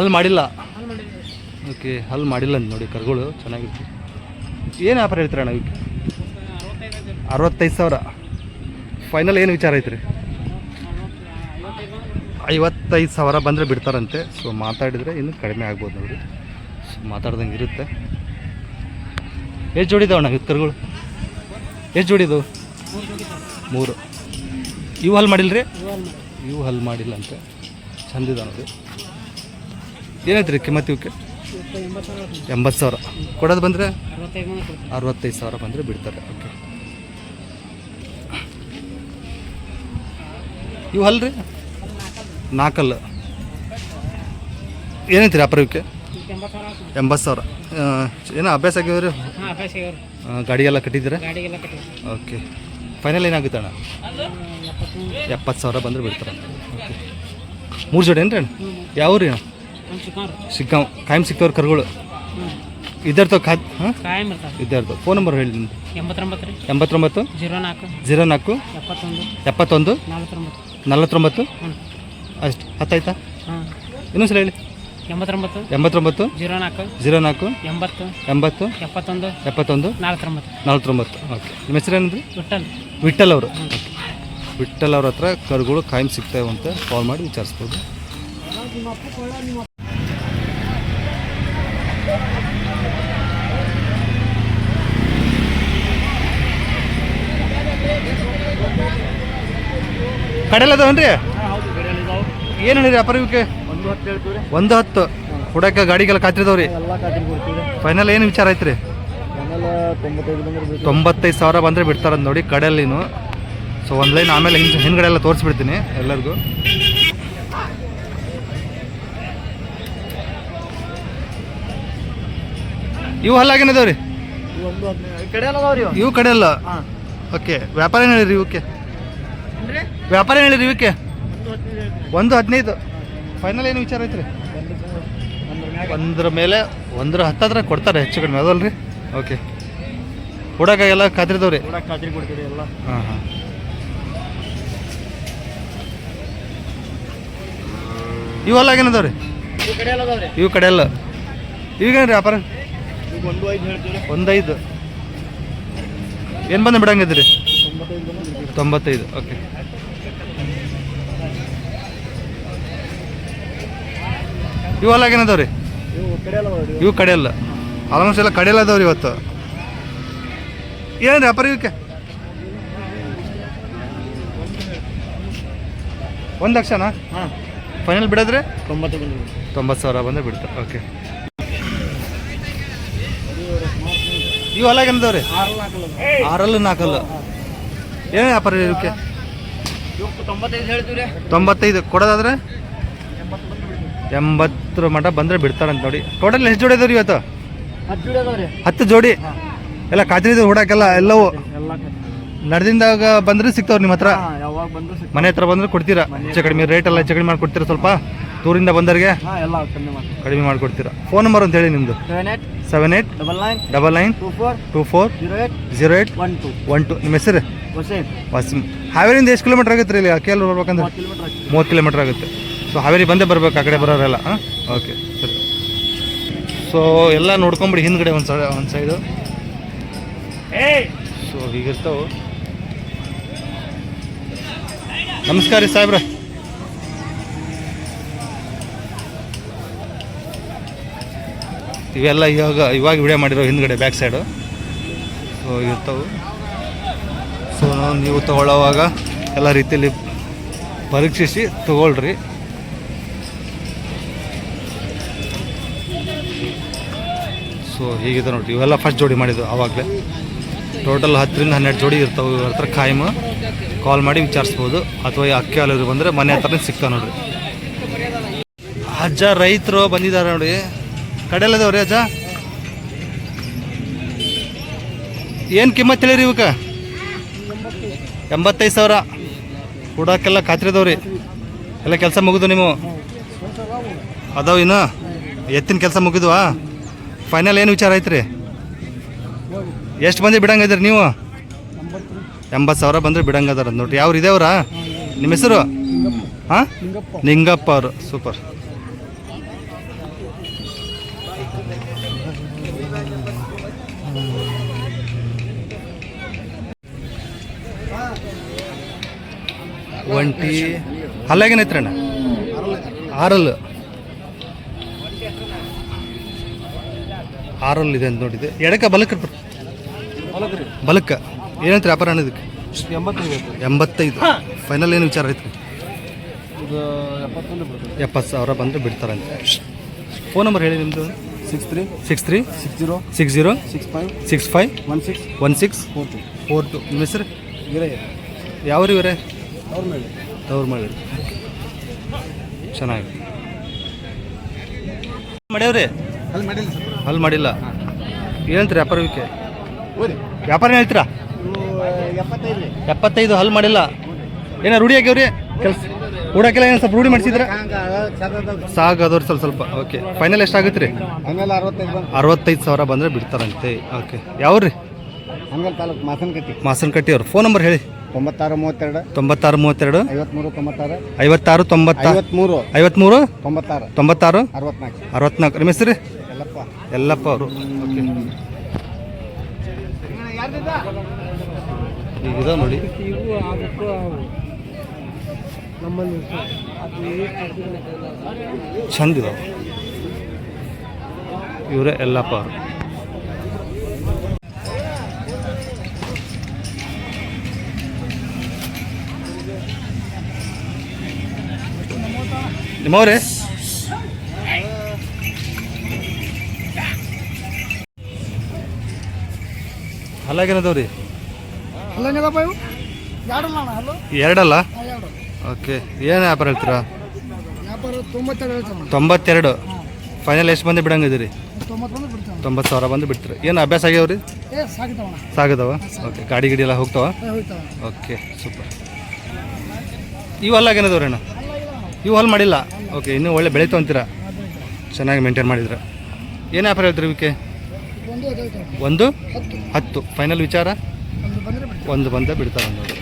ಹಲ್ ಮಾಡಿಲ್ಲ? ಓಕೆ ಹಲ್ ಮಾಡಿಲ್ಲ ಅಂತ ನೋಡಿ ಕರುಗಳು ಚೆನ್ನಾಗಿತ್ತು ಏನು ವ್ಯಾಪಾರ ಹೇಳ್ತೀರ ಅಣ್ಣ ಈಗ ಅರವತ್ತೈದು ಸಾವಿರ. ಫೈನಲ್ ಏನು ವಿಚಾರ ಐತ್ರಿ? ಐವತ್ತೈದು ಸಾವಿರ ಬಂದರೆ ಬಿಡ್ತಾರಂತೆ. ಸೊ ಮಾತಾಡಿದರೆ ಇನ್ನೂ ಕಡಿಮೆ ಆಗ್ಬೋದು ನೋಡಿ ಸೊ ಮಾತಾಡ್ದಂಗೆ ಇರುತ್ತೆ. ಎಷ್ಟು ಜೋಡಿದಾವಣ್ಣ ಕರುಗಳು? ಎಷ್ಟು ಜೋಡಿದವು ಮೂರು. ಇವು ಹಲ್ ಮಾಡಿಲ್ಲ ರೀ ಇವು ಹಲ್ ಮಾಡಿಲ್ಲ ಅಂತೆ. ಚಂದಿದ ನೋಡಿ ಏನೈತೆ ರೀ ಕಿಮ್ಮತ್ತು ಇವಕ್ಕೆ ಎಂಬತ್ತು ಸಾವಿರ. ಕೊಡೋದು ಬಂದರೆ? ಅರವತ್ತೈದು ಸಾವಿರ ಬಂದರೆ ಬಿಡ್ತಾರೆ. ಓಕೆ ಇವು ಅಲ್ರಿ ನಾಲ್ಕಲ್ಲ ಏನೈತಿ ರೀ ವ್ಯಾಪಾರ ಇವಕ್ಕೆ ಎಂಬತ್ತು ಸಾವಿರ. ಏನೋ ಅಭ್ಯಾಸ ಆಗಿದ್ರಿ ಗಾಡಿಗೆಲ್ಲ ಕಟ್ಟಿದ್ದೀರಾ? ಓಕೆ ಫೈನಲ್ ಏನಾಗುತ್ತೆ ಅಣ್ಣ? ಎಪ್ಪತ್ತು ಸಾವಿರ ಬಂದರೆ ಬಿಡ್ತಾರೆ. ಓಕೆ ಮೂರು ಜೋಡಿ ಏನು ರೀ ಅಣ್ಣ? ಯಾವ ರೀ ಅಣ್ಣ? ಸಿಗ್ಗಾಂವ್ ಕಾಯಂ ಸಿಕ್ತವ್ರ ಕರುಗಳು. ಇದ್ದಾರ್ತಾವ ಖಾತ್ ಹಾಂ? ಕಾಯಂ ಇರ್ತಾವೆ ಇದ್ದಾರ್ತಾವ ಫೋನ್ ನಂಬರ್ ಹೇಳಿ ನಿಮ್ದು. ಎಂಬತ್ತೊಂಬತ್ತು ರೀ. ಎಂಬತ್ತೊಂಬತ್ತು? ಜೀರೋ ನಾಲ್ಕು. ಜೀರೋ ನಾಲ್ಕು? ಎಪ್ಪತ್ತೊಂದು. ಎಪ್ಪತ್ತೊಂದು? ನಲ್ವತ್ತೊಂಬತ್ತು. ನಲವತ್ತೊಂಬತ್ತು? ಅಷ್ಟು ಹತ್ತಾಯ್ತಾ? ಹಾಂ. ಇನ್ನೊಂದ್ಸಲ ಹೇಳಿ. ಎಂಬತ್ತೊಂಬತ್ತು? ಎಂಬತ್ತೊಂಬತ್ತು? ಜೀರೋ ನಾಲ್ಕು? ಜೀರೋ ನಾಲ್ಕು? ಎಂಬತ್ತು? ಎಂಬತ್ತು? ಎಪ್ಪತ್ತೊಂದು? ಎಪ್ಪತ್ತೊಂದು? ನಾಲ್ಕತ್ತೊಂಬತ್ತು ನಲ್ವತ್ತೊಂಬತ್ತು. ಓಕೆ. ನಿಮ್ಮ ಹೆಸರೇನಂದ್ರಿ ವಿಠಲ್ ವಿಠಲ್ ಅವರು. ವಿಠಲ್ ಅವ್ರ ಹತ್ರ ಕರುಗಳು ಕಾಯಂ ಸಿಗ್ತಾವಂತ ಅಂತ ಕಾಲ್ ಮಾಡಿ ವಿಚಾರಿಸ್ಬೋದು. ಕಡೆಲ್ಲ ಅದಾವನ್ರಿ? ಏನು ಹೇಳಿರಿ ಇವಕ್ಕೆ ಒಂದು ಹತ್ತು ಹುಡಕ ಗಾಡಿಗೆಲ್ಲ ಕಾತಿರ್ದವ್ರಿ ಫೈನಲ್ ಏನು ವಿಚಾರ ಐತ್ರಿ ತೊಂಬತ್ತೈದು ಸಾವಿರ ಬಂದರೆ ಬಿಡ್ತಾರಂತ ನೋಡಿ ಕಡೆಯಲ್ಲಿನು ಸೊ ಒಂದು ಲೈನ್ ಆಮೇಲೆ ಹಿಂದೆ ಹಿಂದ್ಗಡೆ ಎಲ್ಲ ತೋರಿಸ್ಬಿಡ್ತೀನಿ ಎಲ್ಲರಿಗೂ. ಇವು ಹಲ್ಲಾಗೇನದಾವ್ರಿ ಇವು. ಕಡೆ ಅಲ್ಲ? ಓಕೆ ವ್ಯಾಪಾರ ಏನು ಹೇಳಿರಿ ಇವಕ್ಕೆ ವ್ಯಾಪಾರ ಹೇಳಿದ್ರಿ ಹೇಳಿರಿ ಇವಕ್ಕೆ ಒಂದು ಹದಿನೈದು. ಫೈನಲ್ ಏನು ವಿಚಾರ ಐತ್ರಿ? ಒಂದ್ರ ಮೇಲೆ ಒಂದ್ರ ಹತ್ತತ್ರ ಕೊಡ್ತಾರೆ ಹೆಚ್ಚು ಕಡಿಮೆ ಅದಲ್ರಿ? ಓಕೆ ಹುಡಗ ಎಲ್ಲ ಕಾದ್ರಿದವ್ರಿ ಹಾಂ ಹಾಂ. ಇವೆಲ್ಲ ಏನದವ್ರಿ? ಇವ ಕಡೆ ಎಲ್ಲ ಅದಾವ್ರಿ. ಇವು ಕಡೆ ಎಲ್ಲ. ಈಗೇನ್ರಿ ವ್ಯಾಪಾರ? ಒಂದೈದು ಏನು ಬಂದು ಬಿಡಂಗಿದ್ರಿ? ತೊಂಬತ್ತೈದು ಓಕೆ ಇವೆಲ್ಲ ಏನದಾವ ಇವು ಅದಾವ್ರಿ. ಇವು ಕಡೆಯಲ್ಲ. ಆಲ್ಮೋಸ್ಟ್ ಎಲ್ಲ ಕಡೆ ಎಲ್ಲ ಅದಾವ್ರಿ ಇವತ್ತು. ಏನು ಅಪರ ಇವಕ್ಕೆ ಒಂದು ಲಕ್ಷನಾ? ಫೈನಲ್ ಬಿಡೋದ್ರೆ? ತೊಂಬತ್ತು ಸಾವಿರ ಬಂದರೆ ಬಿಡ್ತಾರೆ ಓಕೆ ರೀ ಏನದವ್ರಿ? ಆರು ನಾಲ್ಕಲ್ಲ ಆರಲ್ಲು ನಾಲ್ಕಲ್ಲು ಏನು ವ್ಯಾಪಾರ ಇವಕ್ಕೆ ರೀ ತೊಂಬತ್ತೈದು. ಕೊಡೋದಾದ್ರೆ? ಎಂಬತ್ತರ ಮಠ ಬಂದರೆ ಬಿಡ್ತಾರಂತ ನೋಡಿ. ಟೋಟಲ್ ಎಷ್ಟು ಜೋಡಿ ಅದಾವ್ರಿ ಇವತ್ತು? ಹತ್ತು ಜೋಡಿ ಎಲ್ಲ ಕಾತ್ರಿ ಹುಡಾಕೆಲ್ಲ ಎಲ್ಲವೂ ನಡೆದಿಂದಾಗ ಬಂದ್ರೆ ಸಿಗ್ತಾವ್ರಿ ನಿಮ್ಮ ಹತ್ರ? ಮನೆ ಹತ್ರ ಬಂದ್ರೆ ಕೊಡ್ತೀರಾ? ಹೆಚ್ಚು ಕಡಿಮೆ ರೇಟ್ ಎಲ್ಲ ಹೆಚ್ಚು ಕಡಿಮೆ ಮಾಡ್ಕೊಡ್ತೀರಾ ಸ್ವಲ್ಪ? ದೂರಿಂದ ಬಂದವರಿಗೆ? ಕಡಿಮೆ ಮಾಡ್ಕೊಡ್ತೀರಾ. ಫೋನ್ ನಂಬರ್ ಅಂತ ಹೇಳಿ ನಿಮ್ಮದು seven eight double nine two four zero eight one two ನಿಮ್ಮ ಹೆಸರು? ವಸಿಮ್ ಹಾವೇರಿಂದ ಎಷ್ಟು ಕಿಲೋಮೀಟರ್ ಆಗುತ್ತೆ ರೀ ಇಲ್ಲಿ? ಕೇಳಿ ಬರ್ಬೇಕಂದ್ರೆ? ಮೂವತ್ತು ಕಿಲೋಮೀಟರ್ ಆಗುತ್ತೆ. ಸೊ ಹಾವೇರಿ ಬಂದೇ ಬರ್ಬೇಕು ಆ ಕಡೆ ಬರೋರೆಲ್ಲ. ಹಾಂ? ಓಕೆ ಸರಿ. ಸೊ ಎಲ್ಲ ನೋಡ್ಕೊಂಬಿಡಿ ಹಿಂದ್ಗಡೆ ಒಂದು ಸೈಡ್ ಒಂದು ಸೈಡು ಸೊ ಹೀಗಿರ್ತಾವೆ. ನಮಸ್ಕಾರ ರೀ ಸಾಹೇಬ್ರ. ಇವೆಲ್ಲ ಇವಾಗ ಇವಾಗ ವಿಡಿಯೋ ಮಾಡಿರೋ ಹಿಂದ್ಗಡೆ ಬ್ಯಾಕ್ ಸೈಡು ಸೊ ಇರ್ತಾವೆ. ಸೊ ನೀವು ತಗೊಳ್ಳೋವಾಗ ಎಲ್ಲ ರೀತಿಯಲ್ಲಿ ಪರೀಕ್ಷಿಸಿ ತಗೊಳ್ರಿ. ಸೊ ಹೀಗಿದೆ ನೋಡಿರಿ ಇವೆಲ್ಲ ಫಸ್ಟ್ ಜೋಡಿ ಮಾಡಿದ್ದು ಆವಾಗಲೇ. ಟೋಟಲ್ ಹತ್ತರಿಂದ ಹನ್ನೆರಡು ಜೋಡಿ ಇರ್ತಾವೆ, ಇವ್ರ ಹತ್ರ ಕಾಯಂ. ಕಾಲ್ ಮಾಡಿ ವಿಚಾರಿಸ್ಬೋದು. ಅಥವಾ ಈ ಅಕ್ಕಿ ಹಾಲು ಬಂದರೆ ಮನೆ ಹತ್ರನೇ ಸಿಗ್ತಾವೆ ನೋಡಿರಿ. ಅಜ್ಜ, ರೈತರು ಬಂದಿದ್ದಾರೆ ನೋಡಿ. ಕಡೆಯಲ್ಲದವ್ರಿ ಅಜ್ಜ? ಏನು ಕಿಮ್ಮತ್ತು ಹೇಳಿರಿ ಇವಕ್ಕೆ ಎಂಬತ್ತೈದು ಸಾವಿರ. ಕೂಡಕ್ಕೆಲ್ಲ ಖಾತ್ರಿದವ್ರಿ. ಎಲ್ಲ ಕೆಲಸ ಮುಗಿದು ನೀವು? ಅದಾವ ಇನ್ನು? ಎತ್ತಿನ ಕೆಲಸ ಮುಗಿದ್ವಾ? ಫೈನಲ್ ಏನು ವಿಚಾರ ಐತ್ರಿ? ಎಷ್ಟು ಮಂದಿ ಬಿಡಂಗಿದ್ರಿ ನೀವು? ಎಂಬತ್ತು ಸಾವಿರ ಬಂದರೆ ಬಿಡಂಗದಾರ. ನೋಡ್ರಿ, ಯಾವ್ರು ಇದೇವ್ರ? ನಿಮ್ಮ ಹೆಸರು? ಹಾಂ? ನಿಂಗಪ್ಪ ಅವರು. ಸೂಪರ್. ಒಂಟಿ. ಹಲ್ಲಾಗೇನೈತ್ರಣ್ಣ ಆರಲ್ ಆರಲ್ ಇದೆ ಅಂತ ನೋಡಿದೆ ಎಡಕ್ಕೆ ಬಲಕ್ಕೆ ಬಲಕ್ಕ ಏನಂತ ವ್ಯಾಪಾರ ಅನ್ನೋದಕ್ಕೆ ಎಂಬತ್ತೈದು ಎಂಬತ್ತೈದು. ಫೈನಲ್ ಏನು ವಿಚಾರ ಐತ್ರಿ? ಎಪ್ಪತ್ತು ಸಾವಿರ ಬಂದರೆ ಬಿಡ್ತಾರಂತೆ ಫೋನ್ ನಂಬರ್ ಹೇಳಿ ನಿಮ್ಮದು six three six three six zero six zero six five six five one six one six four two four two ನಿಮ್ಮ ಹೆಸರು? ಯಾವ ಇವರೇ? ಅವ್ರ ಮೇಲೆ ಅವ್ರು ಮಾಡಿ ಚೆನ್ನಾಗಿ ಮಾಡ್ಯಾವ್ರಿ ಅಲ್ಲಿ ಮಾಡಿಲ್ಲ ಅಲ್ಲಿ ಮಾಡಿಲ್ಲ. ಏನಂತೀರಿ ವ್ಯಾಪಾರಕ್ಕೆ ವ್ಯಾಪಾರ ಏನ್ ಹೇಳ್ತೀರಾ? ಎಪ್ಪತ್ತೈದು ಹಲ್ ಮಾಡಿಲ್ಲ. ಏನ ರೂಢಿ ಆಗ್ಯಾವ್ರಿ? ಕೆಲಸ ಊಡಕ್ಕೆಲ್ಲ ಏನು ಸ್ವಲ್ಪ ರೂಢಿ ಮಾಡಿಸಿದ್ರೆ? ಸಾಗದವ್ರು ಸ್ವಲ್ಪ ಸ್ವಲ್ಪ ಓಕೆ ಫೈನಲ್ ಎಷ್ಟಾಗುತ್ತೆ ರೀ ಅರವತ್ತೈದು ಸಾವಿರ ಬಂದರೆ ಬಿಡ್ತಾರಂತೆ ಓಕೆ ಯಾವ್ರಿ? ತಾಲೂಕು ಮಾಸನಕಟ್ಟಿ. ಮಾಸನಕಟ್ಟಿ ಅವ್ರು. ಫೋನ್ ನಂಬರ್ ಹೇಳಿ. ತೊಂಬತ್ತಾರು ಮೂವತ್ತೆರಡು. ತೊಂಬತ್ತಾರು ಮೂವತ್ತೆರಡು. ಐವತ್ಮೂರು ತೊಂಬತ್ತಾರು. ಐವತ್ತಾರು ತೊಂಬತ್ತ ಐವತ್ಮೂರು. ಐವತ್ತ್ಮೂರು ತೊಂಬತ್ತಾರು. ತೊಂಬತ್ತಾರು? ಅರವತ್ನಾಲ್ಕು. ಅರವತ್ನಾಲ್ಕು. ನಿಮ್ಮ ಹೆಸರು? ಎಲ್ಲಪ್ಪ ಅವರು. ಓಕೆ ಈಗ ಇದಾವೆ ನೋಡಿ. ಇವು ನಮ್ಮಲ್ಲಿ ಚಂದ ಇದಾವೆ. ಇವರೇ ಎಲ್ಲಪ್ಪ ಅವರು. ನಿಮ್ಮವ್ರೆ? ಅಲ್ಲಂಗದಪ್ಪ ಇವು? ಎರಡಲ್ಲ ಅಣ್ಣ ಎರಡಲ್ಲ? ಎರಡು. ಓಕೆ ಏನು ವ್ಯಾಪಾರ ಹೇಳ್ತೀರಾ? ವ್ಯಾಪಾರ ತೊಂಬತ್ತೆರಡು ಹೇಳ್ತಾನೆ ತೊಂಬತ್ತೆರಡು. ಫೈನಲ್ ಎಷ್ಟು ಬಂದು ಬಿಡಂಗಿದ್ದೀರಿ? ತೊಂಬತ್ತು ಬಂದು ಬಿಡ್ತಾನೆ ತೊಂಬತ್ತು ಸಾವಿರ ಬಂದು ಬಿಡ್ತೀರಿ? ಏನು ಅಭ್ಯಾಸ ಆಗ್ಯಾವ್ರಿ? ಏ ಸಾಗಿತಾವಣ್ಣ ಸಾಗದವ? ಓಕೆ ಗಾಡಿ ಗಿಡಿ ಎಲ್ಲ ಹೋಗ್ತಾವ? ಹೋಗ್ತಾವ ಓಕೆ ಸೂಪರ್. ಇವು ಅಲ್ಲಾಗೇನದವ್ರಿ ಅಣ್ಣ? ಇವು ಹಲ್ ಮಾಡಿಲ್ಲ? ಓಕೆ ಇನ್ನೂ ಒಳ್ಳೆ ಬೆಳೀತು ಅಂತೀರಾ? ಚೆನ್ನಾಗಿ ಮೇಂಟೈನ್ ಮಾಡಿದ್ರೆ. ಏನು ವ್ಯಾಪಾರ ಹೇಳ್ತೀರಿ ಇವಕ್ಕೆ ಒಂದು ಹತ್ತು. ಫೈನಲ್ ವಿಚಾರ? ಒಂದು ಬಂದೇ ಬಿಡ್ತಾರೆ ನೋಡಿ.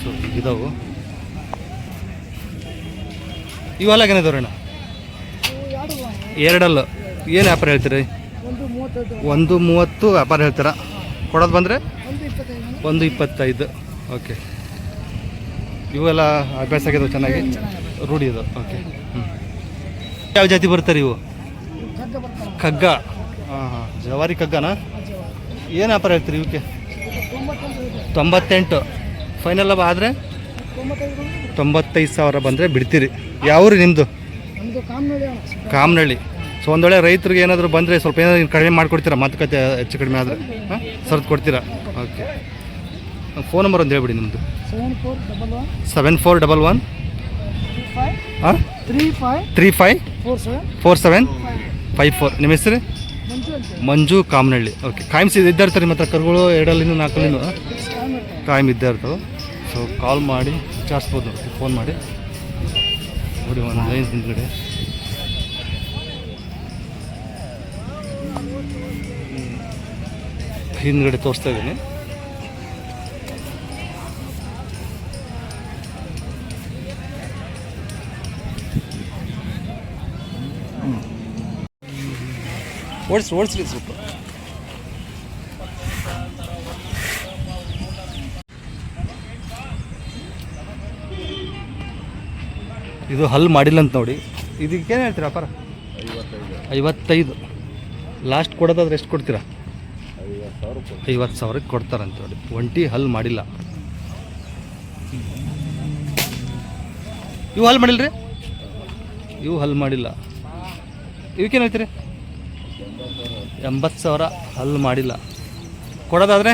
ಸೊ ಇದಾವು. ಇವು ಅಲ್ಲಾಗೇನದವ್ರಿ ಅಣ್ಣ ಎರಡಲ್ಲ. ಏನು ವ್ಯಾಪಾರ ಹೇಳ್ತೀರಿ? ಒಂದು ಮೂವತ್ತು ವ್ಯಾಪಾರ ಹೇಳ್ತೀರಾ? ಕೊಡೋದು ಬಂದರೆ? ಒಂದು ಇಪ್ಪತ್ತೈದು ಓಕೆ ಇವೆಲ್ಲ ಅಭ್ಯಾಸ ಆಗಿದಾವೆ ಚೆನ್ನಾಗಿ? ರೂಢಿ ಇದು ಓಕೆ ಹ್ಞೂ ಯಾವ ಜಾತಿ ಬರ್ತಾರೆ ಇವು? ಖಗ್ಗ ಕಗ್ಗ ಹಾಂ ಹಾಂ ಜವಾರಿ ಕಗ್ಗನಾ? ಏನು ವ್ಯಾಪಾರ ಹೇಳ್ತೀರಿ ಇವಕ್ಕೆ? ತೊಂಬತ್ತೆಂಟು. ಫೈನಲ್ ಆದರೆ? ತೊಂಬತ್ತೈದು ಸಾವಿರ ಬಂದರೆ ಬಿಡ್ತೀರಿ. ಯಾವ್ರಿ ನಿಮ್ಮದು ಕಾಮನಹಳ್ಳಿ ಸೊ ಒಂದು ವೇಳೆ ರೈತರಿಗೆ ಏನಾದರೂ ಬಂದರೆ ಸ್ವಲ್ಪ ಏನಾದರೂ ಕಡಿಮೆ ಮಾಡಿಕೊಡ್ತೀರಾ? ಮಾತುಕತೆ ಹೆಚ್ಚು ಕಡಿಮೆ ಆದರೆ? ಹಾಂ ಸರ್ದು ಕೊಡ್ತೀರಾ? ಓಕೆ ಫೋನ್ ನಂಬರ್ ಒಂದು ಹೇಳ್ಬಿಡಿ ನಿಮ್ಮದು ಸೆವೆನ್ ಫೋರ್ ಡಬಲ್ ಒನ್ ಹಾಂ three five four seven five four ನಿಮ್ಮ ಹೆಸರು? ಮಂಜು ಕಾಮನಳ್ಳಿ. ಓಕೆ ಕಾಯಮ್ಸ್ ಇದ್ದೇ ಇರ್ತಾರೆ ನಿಮ್ಮ ಹತ್ರ ಕರುಗಳು ಎರಡಲ್ಲಿನೂ ನಾಲ್ಕಲ್ಲಿನೂ ಕಾಯಂ ಇದ್ದೇ ಸೊ ಕಾಲ್ ಮಾಡಿ, ವಿಚಾರಿಸ್ಬೋದು. ಫೋನ್ ಮಾಡಿ. ನೋಡಿ, ಒಂದು ಲೈನ್ ಹಿಂದ್ಗಡೆ. ಹಿಂದ್ಗಡೆ ತೋರಿಸ್ತಾ ಇದ್ದೀನಿ. ಓಡಿಸಿ ಓಡಿಸ್ರಿ ಸ್ವಲ್ಪ. ಇದು ಹಲ್ ಮಾಡಿಲ್ಲ ಅಂತ ನೋಡಿ. ಇದಕ್ಕೆ ಏನು ಹೇಳ್ತೀರಾ ಅಪಾರ? ಐವತ್ತೈದು. ಲಾಸ್ಟ್ ಕೊಡೋದಾದ್ರೆ ಎಷ್ಟು ಕೊಡ್ತೀರಾ? ಐವತ್ತು ಸಾವಿರಕ್ಕೆ ಕೊಡ್ತಾರಂತ ನೋಡಿ. ಒಂಟಿ ಹಲ್ ಮಾಡಿಲ್ಲ. ಇವು ಹಲ್ ಮಾಡಿಲ್ಲ ರೀ ಇವು ಹಲ್ ಮಾಡಿಲ್ಲ. ಇವಕ್ಕೇನು ಹೇಳ್ತೀರಿ? ಎಂಬತ್ತು ಸಾವಿರ ಹಲ್ ಮಾಡಿಲ್ಲ. ಕೊಡೋದಾದರೆ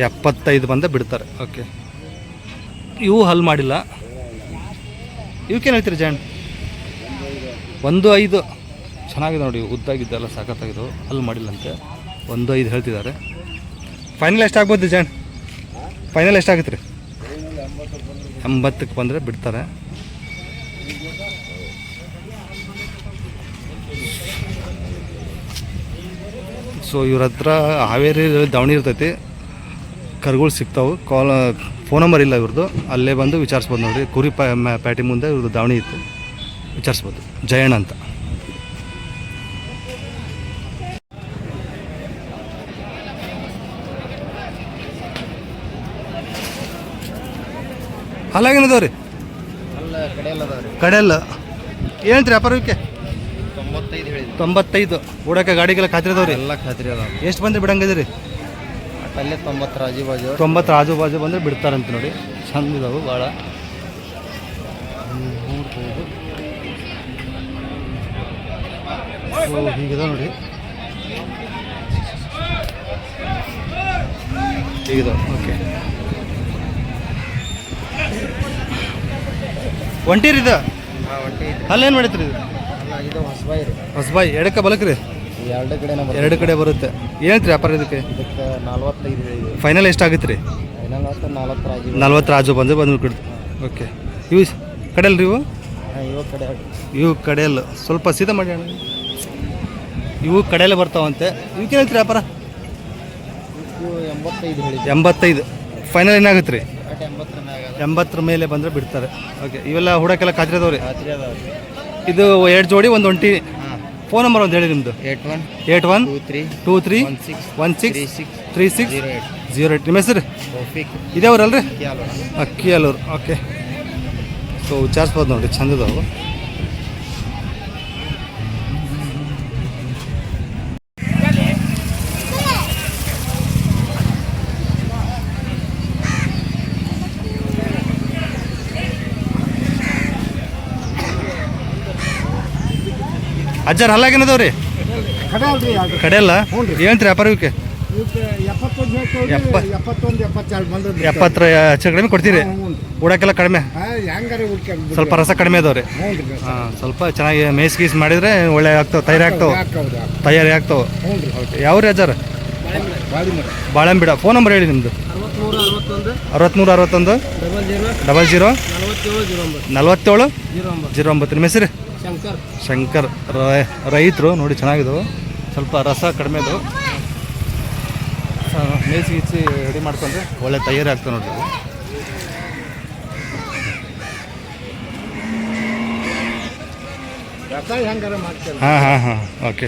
ಎಪ್ಪತ್ತೈದು ಬಂದ ಬಿಡ್ತಾರೆ. ಓಕೆ. ಇವು ಹಲ್ ಮಾಡಿಲ್ಲ. ಇವಕ್ಕೇನು ಹೇಳ್ತೀರಿ ಜಾಣ್? ಒಂದು ಐದು. ಚೆನ್ನಾಗಿದೆ ನೋಡಿ ಉದ್ದಾಗಿದ್ದೆಲ್ಲ ಸಾಕತ್ತಾಗಿದ್ದು. ಹಲ್ಲು ಮಾಡಿಲ್ಲಂತೆ. ಒಂದು ಐದು ಹೇಳ್ತಿದ್ದಾರೆ. ಫೈನಲ್ ಎಷ್ಟಾಗ್ಬೋದು ಜಾಣ್? ಫೈನಲ್ ಎಷ್ಟಾಗುತ್ತೆ ರೀ? ಎಂಬತ್ತಕ್ಕೆ ಬಂದರೆ ಬಿಡ್ತಾರೆ. ಸೊ ಇವ್ರ ಹತ್ರ ಹಾವೇರಿ ದಾವಣಿ ಇರ್ತೈತಿ. ಕರ್ಗಳು ಸಿಗ್ತಾವೆ. ಕಾಲ್ ಫೋನ್ ನಂಬರ್ ಇಲ್ಲ ಇವ್ರದ್ದು ಅಲ್ಲೇ ಬಂದು ವಿಚಾರಿಸ್ಬೋದು ನೋಡಿರಿ. ಕುರಿ ಪ್ಯಾಟಿ ಮುಂದೆ ಇವ್ರದ್ದು ದಾವಣಿ ಇತ್ತು. ವಿಚಾರಿಸ್ಬೋದು. ಜಯಣ್ಣ ಅಂತ. ಅಲ್ಲಾಗೇನದವ್ರಿ ಅಲ್ಲ ಕಡೆ ಎಲ್ಲ ಅದಾವೆ ರೀ. ಕಡೆಯಲ್ಲ ವ್ಯಾಪಾರಕ್ಕೆ? ತೊಂಬತ್ತೈದು ಹೇಳಿದ್ವಿ ತೊಂಬತ್ತೈದು. ಓಡಕ್ಕೆ ಗಾಡಿಗೆಲ್ಲ ಖಾತ್ರಿ ಅದಾವ್ರಿ ಎಲ್ಲ ಖಾತ್ರಿ ಅದಾವೆ. ಎಷ್ಟು ಬಂದ್ರೆ ಬಿಡಂಗಿದ್ರಿ ಅಲ್ಲೇ ತೊಂಬತ್ತರ ಆಜು ಬಾಜು ತೊಂಬತ್ತರ ಆಜು ಬಾಜು ಬಂದರೆ ಬಿಡ್ತಾರಂತ ನೋಡಿ. ಚಂದ ಇದಾವೆ ಭಾಳ. ಹೀಗಿದೆ ನೋಡಿ. ಹೀಗಿದೆ ಓಕೆ. ಒಂಟಿರಿದ ಅಲ್ಲೇನು ಮಾಡಿತ್ರಿ ಇದು? ಇದು ಹೊಸಬಾಯಿ ರೀ. ಹೊಸಬಾಯಿ ಎಡಕ್ಕೆ ಬಲಕ್ರಿ ಎರಡು ಕಡೆನ ಬರ್ತದೆ ಎರಡು ಕಡೆ ಬರುತ್ತೆ. ಏನೈತ್ರಿ ವ್ಯಾಪಾರ ಇದಕ್ಕೆ? ಇದಕ್ಕೆ ನಲ್ವತ್ತೈದು ಫೈನಲ್ ಫೈನಲ್ ಎಷ್ಟಾಗುತ್ತೆ ರೀ? ಫೈನಲ್ ಆತ ನಲ್ವತ್ತರ ಆಜು ನಲ್ವತ್ತು ರಾಜು ಬಂದು ಬಂದು ಕೊಡ್ತು ಓಕೆ ಇವು ಕಡೆಯಲ್ಲ ರೀ ಇವು? ಇವಾಗ ಕಡೆ ಇವು ಕಡೆಯಲ್ಲ ಸ್ವಲ್ಪ ಸೀದಾ ಮಾಡಿ ಅಣ್ಣ. ಇವು ಕಡೆಯಲ್ಲೇ ಬರ್ತಾವಂತೆ. ಇವಕ್ಕೆ ಹೇಳ್ತೀರಿ ವ್ಯಾಪಾರ? ಇವು ಎಂಬತ್ತೈದು ಹೇಳಿದ್ವಿ ಎಂಬತ್ತೈದು. ಫೈನಲ್ ಏನಾಗುತ್ತೆ ರೀ ಎಂಬತ್ತರ ಮ್ಯಾಗ ಅದ. ಎಂಬತ್ತರ ಮೇಲೆ ಬಂದರೆ ಬಿಡ್ತಾರೆ. ಓಕೆ ಇವೆಲ್ಲ ಹುಡಕೆಲ್ಲ ಖಾತ್ರಿ ಅದಾವೆ ರೀ? ರಾತ್ರಿ ಅದಾವ ಇದು ಎರಡು ಜೋಡಿ ಒಂದು ಒಂಟಿ. ಫೋನ್ ನಂಬರ್ ಒಂದು ಹೇಳಿ ನಿಮ್ಮದು eight one eight one two three two three one six one three six six three six zero eight. ನಿಮ್ಮ ಹೆಸರು? ಇದೇ ಊರಲ್ರಿ ಅಕ್ಕಿ ಅಲ್ಲೂರು ಓಕೆ. ಸೊ ವಿಚಾರಿಸ್ಬೋದು ನೋಡಿ ಚಂದದವು. ಎಪ್ಪತ್ತೊಂದು ಹೇಳ್ತೇವ್ರಿ, ಕಡೆ ಅಲ್ಲ? ಏನ್ರಿ ವ್ಯಾಪಾರಕ್ಕೆ? ಎಪ್ಪತ್ತರ ಹೆಚ್ಚು ಕಡಿಮೆ ಕೊಡ್ತೀರಿ? ಉಡಕ್ಕೆಲ್ಲ ಕಡಿಮೆ? ಸ್ವಲ್ಪ ರಸ ಕಡಿಮೆ ಅದಾವ್ರಿ ರೀ. ಹಾಂ ಸ್ವಲ್ಪ ಚೆನ್ನಾಗಿ ಮೇಸ್ ಗೀಸ್ ಮಾಡಿದ್ರೆ ಒಳ್ಳೆ ಆಗ್ತಾವೆ ತಯಾರಿ ಆಗ್ತಾವೆ. ತಯಾರಿ ಆಗ್ತಾವೆ. ಯಾವ್ರಿ ರೀ ಓಕೆ ಯಾವ ಅಜ್ಜಾರ? ಬಾಳೆಂಬಿಡ. ಫೋನ್ ನಂಬರ್ ಹೇಳಿ ನಿಮ್ಮದು ಅರವತ್ತ್ಮೂರು ಅರವತ್ತೊಂದು. Double zero. ನಲವತ್ತೇಳು ನಲ್ವತ್ತೇಳು. ಜೀರೋ ಒಂಬತ್ತು. ಜೀರೋ ಒಂಬತ್ತು. ನಿಮ್ಮ ಹೆಸರು? ಶಂಕರ್. ರೈತರು ನೋಡಿ ಚೆನ್ನಾಗಿದ್ದವು. ಸ್ವಲ್ಪ ರಸ ಕಡಿಮೆ ಇದ್ದವು. ಮೇಸಿ ಗೀಸಿ ರೆಡಿ ಮಾಡ್ಕೊಂಡ್ರೆ ಒಳ್ಳೆ ತಯಾರಿ ಆಗ್ತದೆ ನೋಡ್ರಿ. ಹಾಂ ಹಾಂ ಹಾಂ ಓಕೆ.